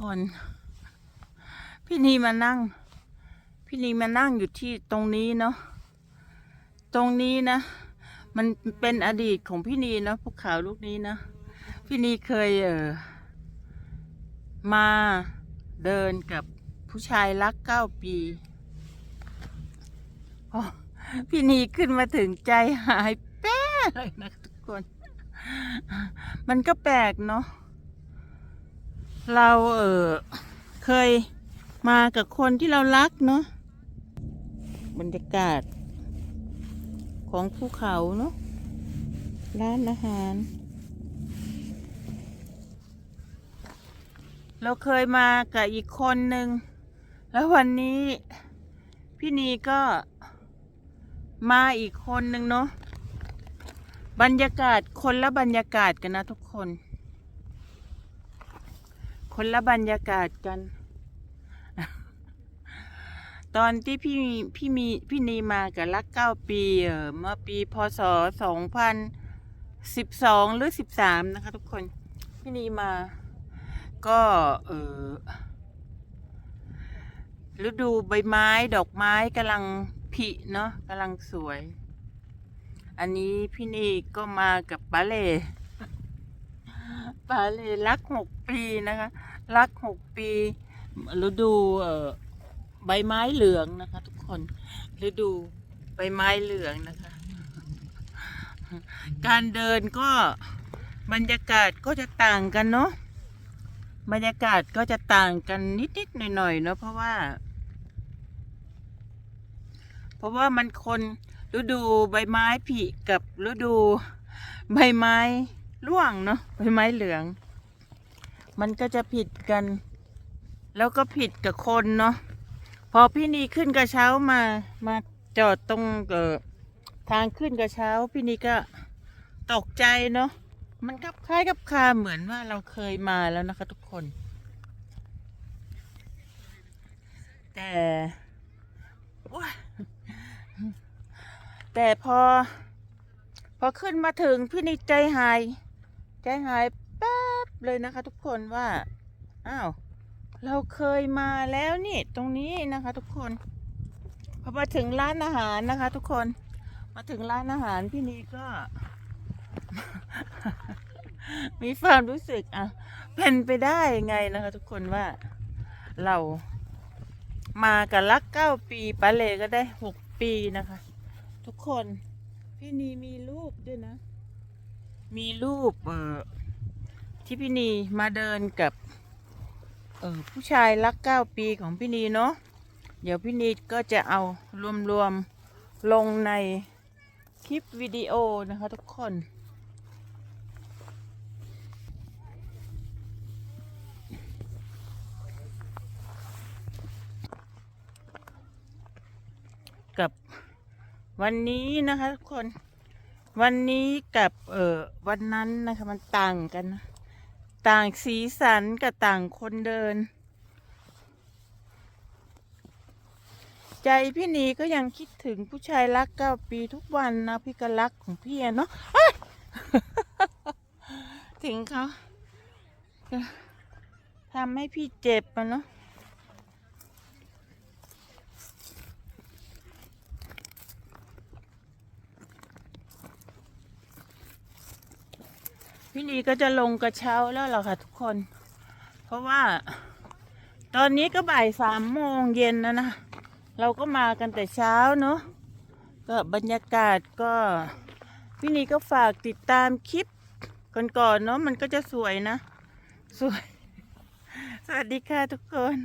คน พี่นีมานั่ง พี่นีมานั่งอยู่ที่ตรงนี้เนาะตรงนี้นะ มันเป็นอดีตของพี่นีเนาะภูเขาลูกนี้นะพี่นีเคยเออมาเดินกับผู้ชายรักเก้าปีพี่นีขึ้นมาถึงใจหายแป้เลยนะทุกคน มันก็แปลกเนาะ เราเออเคยมากับคนที่เรารักเนาะบรรยากาศ ของภูเขาเนาะร้านอาหาร เราเคยมากับอีกคนหนึ่ง แล้ววันนี้พี่นีก็มาอีกคนหนึ่งเนาะบรรยากาศคนละบรรยากาศกันนะทุกคน คนละบรรยากาศกัน ตอนที่พี่พี่มีพี่นีมากับรักเก้าปีเออเมื่อปีพศสองพันสิบสองหรือสิบสามนะคะทุกคน พี่นีมา ก็เออฤดูใบไม้ดอกไม้กำลังผลิเนาะกำลังสวย อันนี้พี่นีก็มากับปาเล่ปาเล่รักหกปีนะคะ รักหกปีฤดูใบไม้เหลืองนะคะ ทุกคนฤดูใบไม้เหลืองนะคะ การเดินก็บรรยากาศก็จะต่างกันเนาะบรรยากาศก็จะต่างกันนิดๆหน่อยๆเนาะเพราะว่า เพราะว่ามันคนฤดูใบไม้ผลิกับฤดู ใบไม้ร่วงเนาะใบไม้เหลือง มันก็จะผิดกัน แล้วก็ผิดกับคนเนาะพอพี่นีขึ้นกระเช้ามามาจอดตรงเอ่อทางขึ้นกระเช้า พี่นีก็ตกใจเนาะมันกับคล้ายกับคาเหมือนว่าเราเคยมาแล้วนะคะ ทุกคน แต่แต่พอ พอขึ้นมาถึงพี่นิดใจหาย ใจหาย บเลยนะคะทุกคนว่า อ้าว เราเคยมาแล้วนี่ ตรงนี้นะคะทุกคนพอมาถึงร้านอาหารนะคะ ทุกคน มาถึงร้านอาหารพี่นีก็ มีความรู้สึกอะเป็นไปได้ยังไงนะคะ ทุกคนว่าเรามากับรักเก้าปีปาเลก็ได้หกปีนะคะ ทุกคน พี่นีมีรูปด้วยนะ มีรูปเออ ที่พี่นีมาเดินกับเออผู้ชายรักเก้าปีของพี่นีเนาะเดี๋ยวพี่นีก็จะเอารวมๆลงในคลิปวิดีโอนะคะทุกคนกับวันนี้นะคะทุกคน วันนี้กับเออวันนั้นนะคะมันต่างกันนะ ต่างสีสันกับต่างคนเดิน ใจพี่นีก็ยังคิดถึงผู้ชายรักเก้าปีทุกวันนะพี่ก็รักของพี่เนาะถึงเขาทำให้พี่เจ็บอะเนาะ พี่นีก็จะลงกระเช้าแล้วล่ะค่ะทุกคน เพราะว่า ตอนนี้ก็บ่ายสามโมงเย็นแล้วนะ เราก็มากันแต่เช้าเนาะก็บรรยากาศก็พี่นีก็ฝากติดตามคลิปก่อนๆเนาะมันก็จะสวยนะ สวย สวัสดีค่ะทุกคน